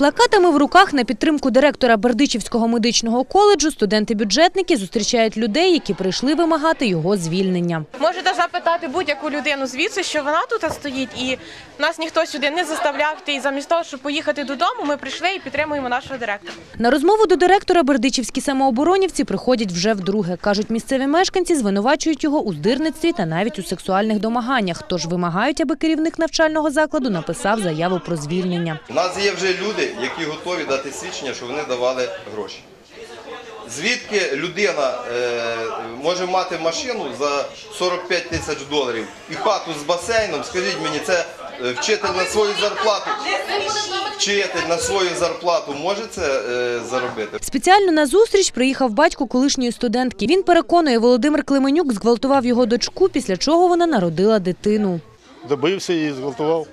плакатами в руках на підтримку директора Бердичівського медичного коледжу студенти-бюджетники зустрічають людей, які прийшли вимагати його звільнення. Можете запитати будь-яку людину звідси, що вона тут стоїть, і нас ніхто сюди не заставляв. І замість того, щоб поїхати додому, ми прийшли і підтримуємо нашого директора. На розмову до директора бердичівські самооборонівці приходять вже вдруге. Кажуть, місцеві мешканці звинувачують його у здирництві та навіть у сексуальних домаганнях. Тож вимагають, аби керівник навчального закладу написав заяву про звільнення. У нас є вже люди, які готові дати свідчення, що вони давали гроші. Звідки людина е, може мати машину за 45 тисяч доларів і хату з басейном, скажіть мені, це е, вчитель на свою зарплату, вчитель на свою зарплату може це е, заробити? Спеціально на зустріч приїхав батько колишньої студентки. Він переконує, Володимир Клименюк зґвалтував його дочку, після чого вона народила дитину. добився її, зґвалтував.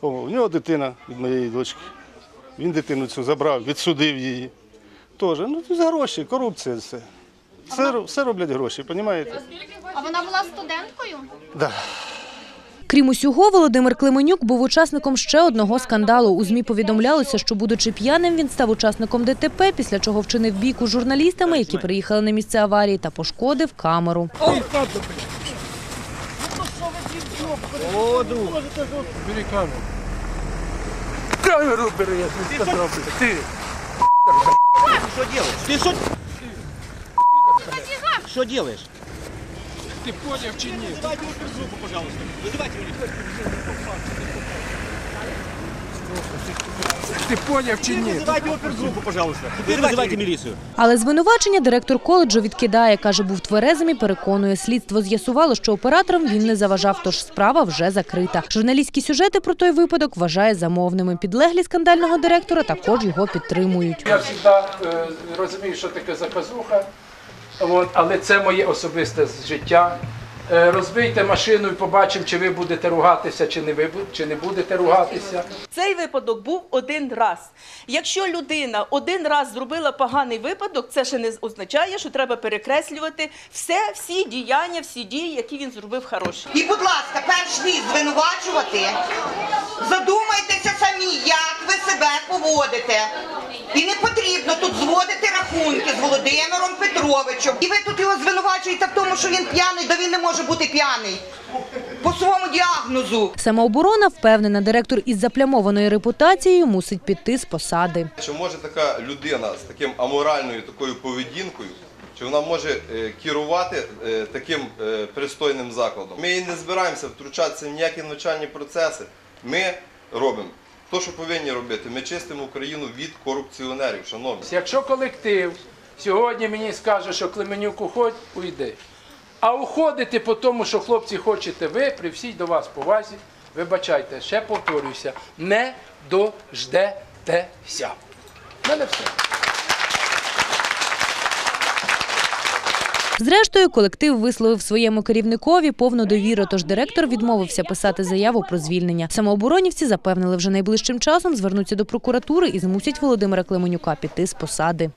О, у нього дитина від моєї дочки. Він дитину цю забрав, відсудив її. Теж, ну це гроші, корупція все. Все, все роблять гроші, розумієте? А вона була студенткою? Да. Крім усього, Володимир Клименюк був учасником ще одного скандалу. У ЗМІ повідомлялося, що, будучи п'яним, він став учасником ДТП, після чого вчинив бійку з журналістами, які приїхали на місце аварії, та пошкодив камеру Камеру бери, я тобі сказав. Ти. Что делаешь? Ты что? Что делаешь? Ти поняв чи ні? Вызывайте опергруппу, пожалуйста. Вызывайте Ти поняв чи ні? Вызывайте опергруппу, пожалуйста. Теперь вызывайте милицию. Але звинувачення директор коледжу відкидає. Каже, був тверезим і переконує. Слідство з'ясувало, що операторам він не заважав, тож справа вже закрита. Журналістські сюжети про той випадок вважає замовними. Підлеглі скандального директора також його підтримують. Я завжди е, розумію, що таке заказуха, от, але це моє особисте життя. Е, розбийте машину і побачимо, чи ви будете ругатися, чи не, ви, чи не будете ругатися. Цей випадок був один раз. Якщо людина один раз зробила поганий випадок, це ще не означає, що треба перекреслювати все, всі діяння, всі дії, які він зробив хороші. І, будь ласка, перш ніж звинувачувати, задумайтеся самі, як ви себе поводите. І не потрібно тут зводити рахунки з Володимиром Петровичем. І ви тут його звинувачуєте в тому, що він п'яний, да він не може бути п'яний. По своєму діагнозу. Самооборона впевнена, директор із заплямованою репутацією мусить піти з посади. Чи може така людина з таким аморальною такою поведінкою, чи вона може е, керувати е, таким е, пристойним закладом? Ми не збираємося втручатися в ніякі навчальні процеси. Ми робимо те, що повинні робити. Ми чистимо Україну від корупціонерів, шановні. Якщо колектив сьогодні мені скаже, що Клеменюк уходь, уйди. А уходити по тому, що хлопці хочете ви, при всій до вас повазі, вибачайте, ще повторююся, не дождетеся. В мене все. Зрештою, колектив висловив своєму керівникові повну довіру, тож директор відмовився писати заяву про звільнення. Самооборонівці запевнили, вже найближчим часом звернуться до прокуратури і змусять Володимира Клименюка піти з посади.